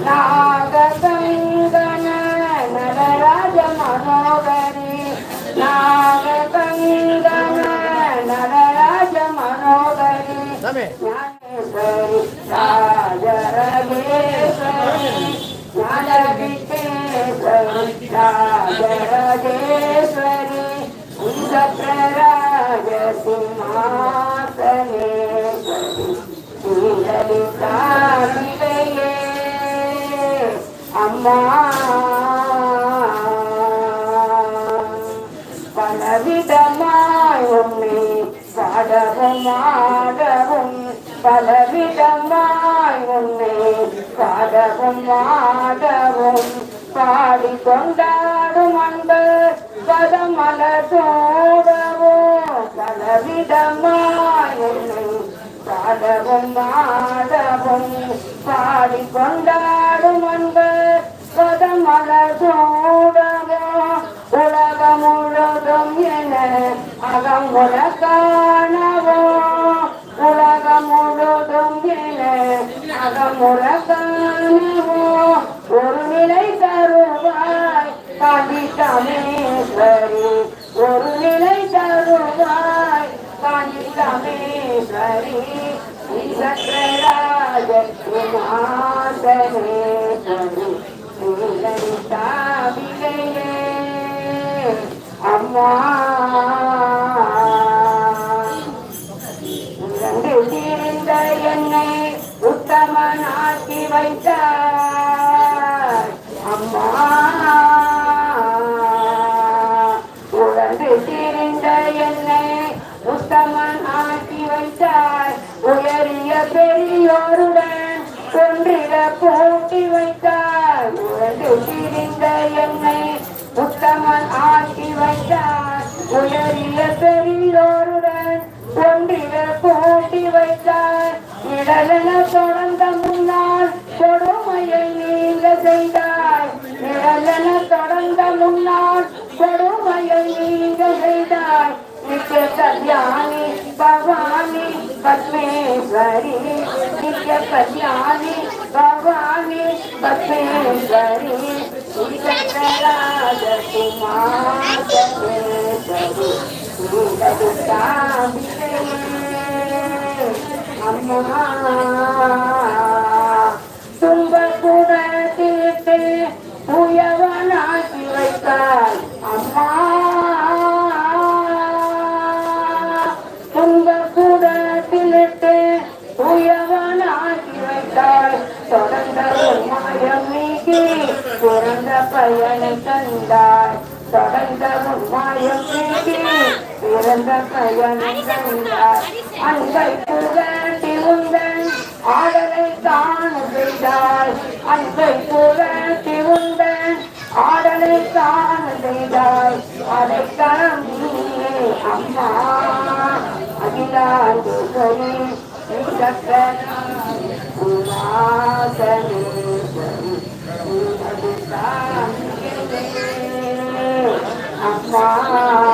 నాగతంగన నరరాజ మనోహరి నాగతంగన నరరాజ మనోహరి జ్ఞానేశ్వరి రాజరగేశ్వరి జ్ఞానవికేశ్వరి రాజరగేశ్వరి ఇంద్రప్రరాజ సింహాసనే பலவிதமாய் உன்னை பாடவும் ஆடவும் பலவிதமாய் உன்னை பாடவும் ஆடவும் பாடி கொண்டாடும் அன்பு பதமல தோடவோ பலவிதமாய் உன்னை பாடவும் ஆடவும் பாடி கொண்டாடும் அகமுற காணவோ உலகம் முழுதும் என காணவோ ஒரு நிலை தருவாய். காஞ்சிதமேஸ்வரி ஒரு நிலை தருவாய். காஞ்சிதமேஸ்வரி சத்ரராஜகுமாரேஸ்வரி நீலனிதாபிகையே அம்மா. வைத்தார் அம்மா. உழந்து தீர்ந்த என்னை உத்தமனாக்கி வைத்தார். உயரிய பெரியோருடன் ஒன்றிட போட்டி வைத்தார். உழந்து தீர்ந்த என்னை உத்தமன் ஆக்கி வைத்தார். உயரிய பெரியோருடன் ஒன்றிட போட்டி வைத்தார். இடலென தொடர்ந்த முன்னால் கொடுமையை நீங்க செய்தாய் நிழலென தொடர்ந்த முன்னால் கொடுமையை நீங்க செய்தாய் நித்திய கல்யாணி பவானி பத்மேஸ்வரி நித்திய கல்யாணி பவானி பத்மேஸ்வரி ராஜகுமார் அம்மா. கண்டார் தொடர்ந்த மாயம் பிறந்த பயனை தந்தாய் அன்பை புகட்டி உந்தன் ஆடலை காண செய்தார் அன்பை புகட்டி உந்தன் ஆடலை காண செய்தார் அதை கலந்தியே அம்மா அகிலாண்டேஸ்வரி cry.